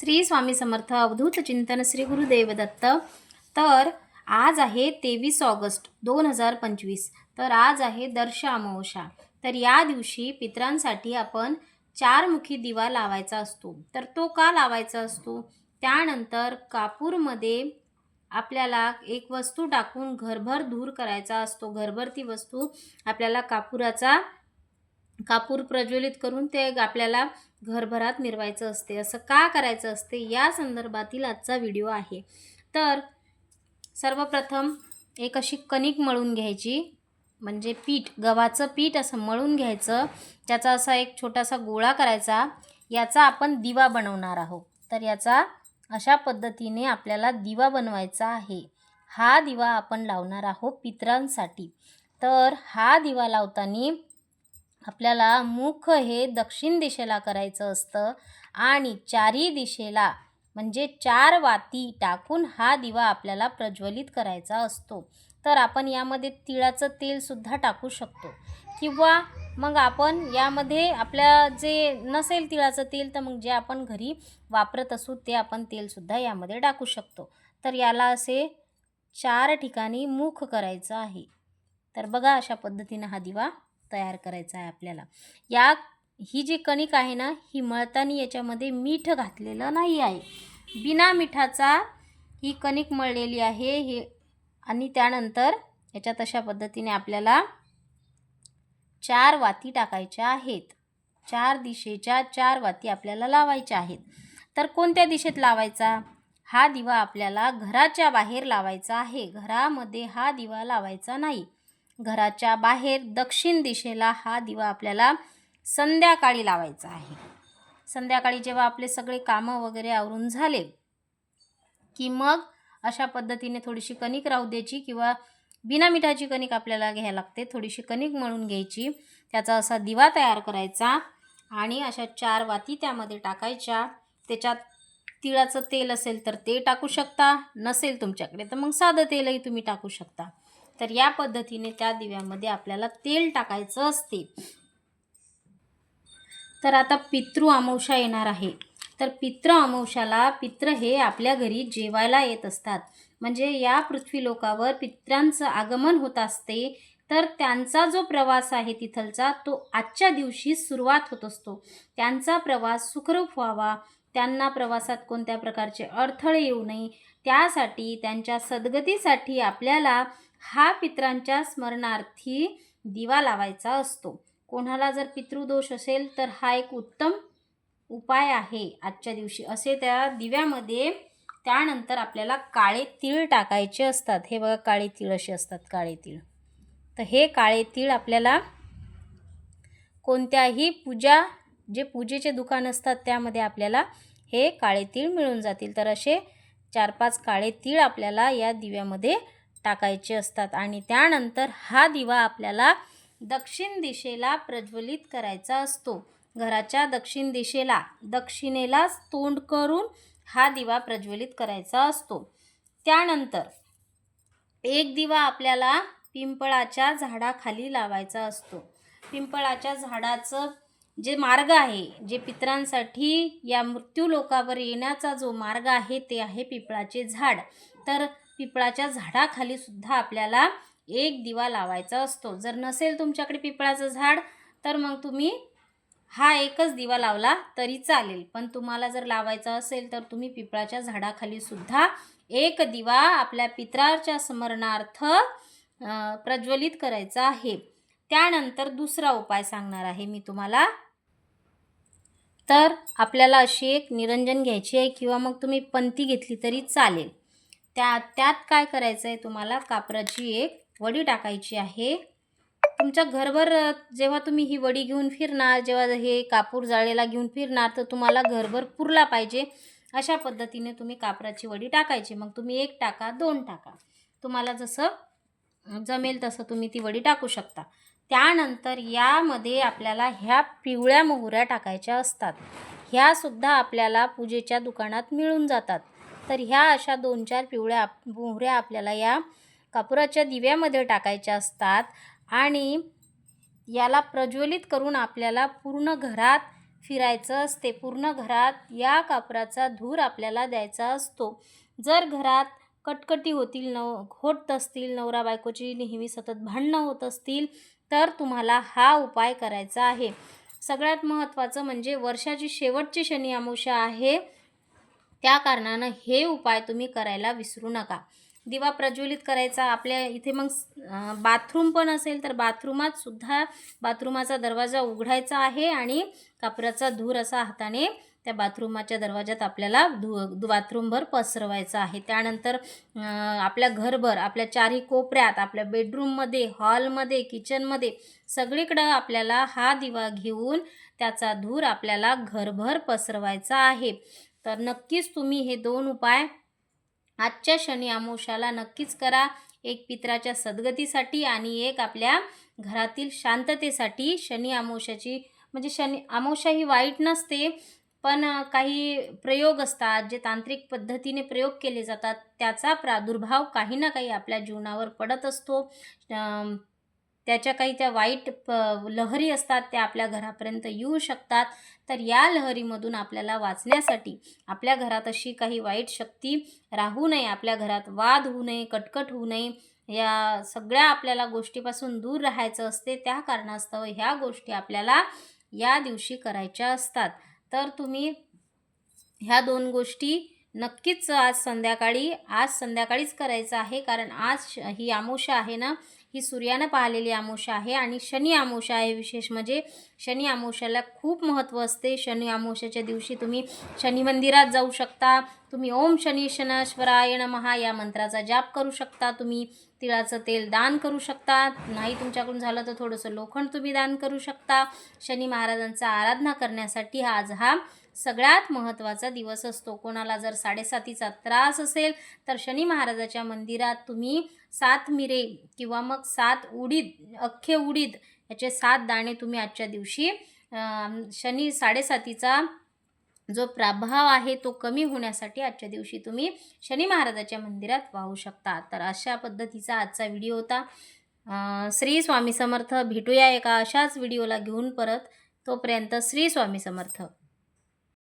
श्री स्वामी समर्थ अवधूत चिंतन श्री गुरुदेव दत्त तर आज आहे तेवीस ऑगस्ट दोन हजार पंचवीस. तर आज आहे दर्श अमावस्या. तर या दिवशी पितरांसाठी आपण चारमुखी दिवा लावायचा असतो. तर तो का लावायचा असतो? त्यानंतर कापूरमध्ये आपल्याला एक वस्तू टाकून घरभर दूर करायचा असतो. घरभर ती वस्तू आपल्याला कापुराचा कापूर प्रज्वलित करून ते आपल्याला घरभरात मिरवायचं असते. असं का करायचं असते? या संदर्भातील आजचा व्हिडिओ आहे. तर सर्वप्रथम एक अशी कणिक मळून घ्यायची. म्हणजे पीठ गव्हाचं पीठ असं मळून घ्यायचं. त्याचा असा एक छोटासा गोळा करायचा. याचा आपण दिवा बनवणार आहोत. तर याचा अशा पद्धतीने आपल्याला दिवा बनवायचा आहे. हा दिवा आपण लावणार आहोत पितरांसाठी. तर हा दिवा लावताना आपल्याला मुख हे दक्षिण दिशेला करायचं असतं आणि चारी दिशेला म्हणजे चार वाती टाकून हा दिवा आपल्याला प्रज्वलित करायचा असतो. तर आपण यामध्ये तिळाचं तेलसुद्धा टाकू शकतो. किंवा मग आपण यामध्ये आपल्या जे नसेल तिळाचं तेल तर मग जे आपण घरी वापरत असू ते आपण तेलसुद्धा यामध्ये टाकू शकतो. तर याला असे चार ठिकाणी मुख करायचं आहे. तर बघा अशा पद्धतीनं हा दिवा तयार करायचा आहे आपल्याला. या ही जी कणिक आहे ना ही मळताना याच्यामध्ये मीठ घातलेलं नाही आहे. बिना मिठाचा ही कणिक मळलेली आहे हे आणि त्यानंतर याच्यात अशा पद्धतीने आपल्याला चार वाती टाकायच्या आहेत. चार दिशेच्या चार वाती आपल्याला लावायच्या आहेत. तर कोणत्या दिशेत लावायचा? हा दिवा आपल्याला घराच्या बाहेर लावायचा आहे. घरामध्ये हा दिवा लावायचा नाही. घराच्या बाहेर दक्षिण दिशेला हा दिवा आपल्याला संध्याकाळी लावायचा आहे. संध्याकाळी जेव्हा आपले सगळे कामं वगैरे आवरून झाले की मग अशा पद्धतीने थोडीशी कणिक राहू द्यायची किंवा बिना मिठाची कणिक आपल्याला घ्यायला लागते थोडीशी कणिक मळून घ्यायची. त्याचा असा दिवा तयार करायचा आणि अशा चार वाती त्यामध्ये टाकायच्या. त्याच्यात तिळाचं तेल असेल तर ते टाकू शकता नसेल तुमच्याकडे तर मग साधं तेलही तुम्ही टाकू शकता. तर या पद्धतीने त्या दिव्यामध्ये आपल्याला तेल टाकायचं असते. तर आता पितृ अमावस्या येणार आहे. तर पितृ अमावस्याला पित्र हे आपल्या घरी जेवायला येत असतात. म्हणजे या पृथ्वी लोकावर पित्रांचं आगमन होत असते. तर त्यांचा जो प्रवास आहे तिथलचा तो आजच्या दिवशी सुरुवात होत असतो. त्यांचा प्रवास सुखरूप व्हावा. त्यांना प्रवासात कोणत्या प्रकारचे अडथळे येऊ नये त्यासाठी त्यांच्या सद्गतीसाठी आपल्याला हा पित्रांच्या स्मरणार्थी दिवा लावायचा असतो. कोणाला जर पितृदोष असेल तर हा एक उत्तम उपाय आहे. आजच्या दिवशी असे त्या दिव्यामध्ये त्यानंतर आपल्याला काळे तीळ टाकायचे असतात. हे बघा काळे तीळ असे असतात काळे तीळ. तर हे काळे तीळ आपल्याला कोणत्याही पूजा जे पूजेचे दुकान असतात त्यामध्ये आपल्याला हे काळे तीळ मिळून जातील. तर असे चार पाच काळे तीळ आपल्याला या दिव्यामध्ये टाकायचे असतात. आणि त्यानंतर हा दिवा आपल्याला दक्षिण दिशेला प्रज्वलित करायचा असतो. घराच्या दक्षिण दिशेला दक्षिणेलाच तोंड करून हा दिवा प्रज्वलित करायचा असतो. त्यानंतर एक दिवा आपल्याला पिंपळाच्या झाडाखाली लावायचा असतो. पिंपळाच्या झाडाचं जे मार्ग आहे जे पितरांसाठी या मृत्यू लोकावर येण्याचा जो मार्ग आहे ते आहे पिंपळाचे झाड. तर पिपळाच्या झाडाखाली सुद्धा आपल्याला एक दिवा लावायचा असतो. जर नसेल तुमच्याकडे पिपळाचं झाड तर मग तुम्ही हा एकच दिवा लावला तरी चालेल. पण तुम्हाला जर लावायचा असेल तर तुम्ही पिपळाच्या झाडाखाली सुद्धा एक दिवा आपल्या पित्राच्या स्मरणार्थ प्रज्वलित करायचा आहे. त्यानंतर दुसरा उपाय सांगणार आहे मी तुम्हाला. तर आपल्याला अशी एक निरंजन घ्यायची आहे किंवा मग तुम्ही पंती घेतली तरी चालेल. त्या त्यात काय करायचं आहे तुम्हाला? कापराची एक वडी टाकायची आहे. तुमच्या घरभर जेव्हा तुम्ही ही वडी घेऊन फिरणार जेव्हा हे कापूर जाळेला घेऊन फिरणार तर तुम्हाला घरभर पुरला पाहिजे. अशा पद्धतीने तुम्ही कापराची वडी टाकायची. मग तुम्ही एक टाका दोन टाका. तुम्हाला जसं जमेल तसं तुम्ही ती वडी टाकू शकता. त्यानंतर यामध्ये आपल्याला ह्या पिवळ्या मोहऱ्या टाकायच्या असतात. ह्यासुद्धा आपल्याला पूजेच्या दुकानात मिळून जातात. तर ह्या अशा दोन चार पिवळ्या मोहऱ्या आपल्याला या कापुराच्या दिव्यामध्ये टाकायच्या असतात. आणि याला प्रज्वलित करून आपल्याला पूर्ण घरात फिरायचं असते. पूर्ण घरात या कापराचा धूर आपल्याला द्यायचा असतो. जर घरात कटकटी होतील नव होत असतील नवरा बायकोची नेहमी सतत भांडणं होत असतील तर तुम्हाला हा उपाय करायचा आहे. सगळ्यात महत्त्वाचं म्हणजे वर्षाची शेवटची शनी अमावस्या आहे. त्या कारणानं हे उपाय तुम्ही करायला विसरू नका. दिवा प्रज्वलित करायचा आपल्या इथे मग बाथरूम पण असेल तर बाथरूमात सुद्धा बाथरूमाचा दरवाजा उघडायचा आहे आणि कापराचा धूर असा हाताने त्या बाथरूमाच्या दरवाजात आपल्याला धु बाथरूमभर पसरवायचा आहे. त्यानंतर आपल्या घरभर आपल्या चारही कोपऱ्यात आपल्या बेडरूममध्ये हॉलमध्ये किचनमध्ये सगळीकडं आपल्याला हा दिवा घेऊन त्याचा धूर आपल्याला घरभर पसरवायचा आहे. तर नक्कीच तुम्ही हे दोन उपाय आजच्या शनी आमोशाला नक्कीच करा. एक पित्राच्या सद्गतीसाठी आणि एक आपल्या घरातील शांततेसाठी. शनी आमोशाची म्हणजे शनी आमोशा ही वाईट नसते पण काही प्रयोग असतात जे तांत्रिक पद्धतीने प्रयोग केले जातात. त्याचा प्रादुर्भाव काही ना काही आपल्या जीवनावर पडत असतो. त्याच्या काही त्या वाईट प लहरी असतात त्या आपल्या घरापर्यंत येऊ शकतात. तर या लहरीमधून आपल्याला वाचण्यासाठी आपल्या घरात अशी काही वाईट शक्ती राहू नये आपल्या घरात वाद होऊ नये कटकट होऊ नये या सगळ्या आपल्याला गोष्टीपासून दूर राहायचं असते त्या कारणास्तव ह्या गोष्टी आपल्याला या दिवशी करायच्या असतात. तर तुम्ही ह्या दोन गोष्टी नक्कीच आज संध्याकाळी आज संध्याकाळीच करायचं आहे कारण आज श- ही अमावस्या आहे ना ही सूर्यानं पाहिलेली आमोशा आहे आणि शनी आमोशा आहे विशेष म्हणजे शनी आमोशाला खूप महत्त्व असते. शनी आमोशाच्या दिवशी तुम्ही शनी मंदिरात जाऊ शकता. तुम्ही ओम शनी शनाश्वरायण महा या मंत्राचा जाप करू शकता. तुम्ही तिळाचं तेल दान करू शकता. नाही तुमच्याकडून झालं तर थोडंसं लोखंड तुम्ही दान करू शकता. शनी महाराजांचा आराधना करण्यासाठी आज हा सगळ्यात महत्त्वाचा दिवस असतो. कोणाला जर साडेसातीचा त्रास असेल तर शनी महाराजाच्या मंदिरात तुम्ही सात मिरे किंवा मग सात उडीद अख्खे उडीद याचे सात दाणे तुम्ही आजच्या दिवशी शनी साडेसातीचा जो प्रभाव आहे तो कमी होण्यासाठी आजच्या दिवशी तुम्ही शनी महाराजाच्या मंदिरात वाहू शकता. तर अशा पद्धतीचा आजचा व्हिडिओ होता. श्री स्वामी समर्थ भेटूया एका अशाच व्हिडिओला घेऊन परत. तोपर्यंत श्री स्वामी समर्थ.